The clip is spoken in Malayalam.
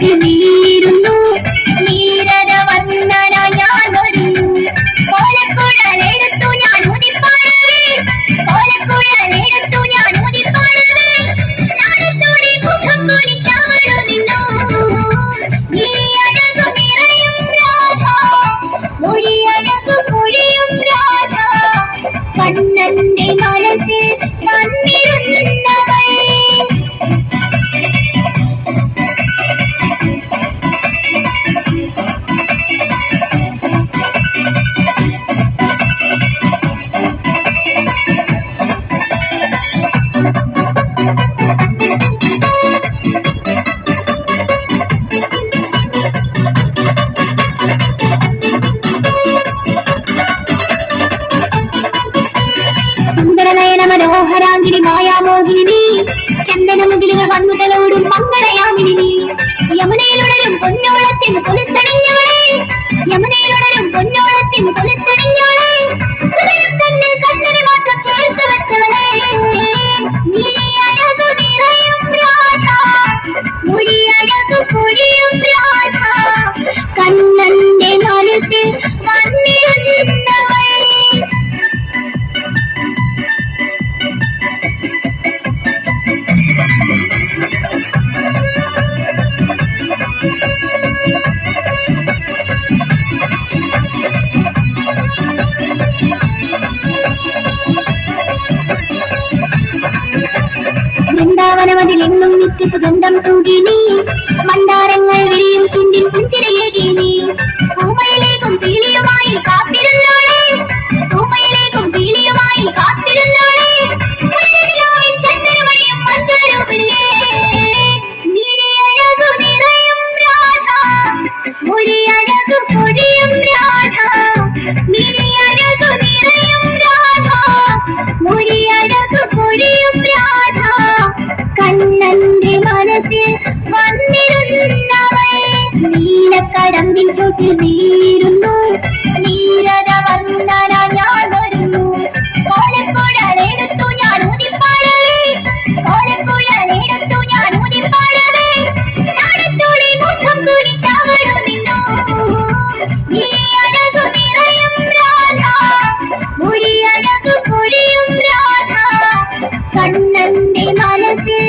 you need. മോഹരാഞ്ജലി മായാമോഹിനി. ചന്ദനമുകിലുകൾ വന്നു തലോടും മംഗളയാമിനി. വൃന്ദാവനമതിൽ എന്നും നിത്യ സുഗന്ധം തൂകി നീലക്കടമ്പിൻ ചോട്ടിൽ വന്ദന ഞാൻ വരുന്നു. ഞാൻ ഞാൻ നിറയും കണ്ണന്റെ മനസ്സിൽ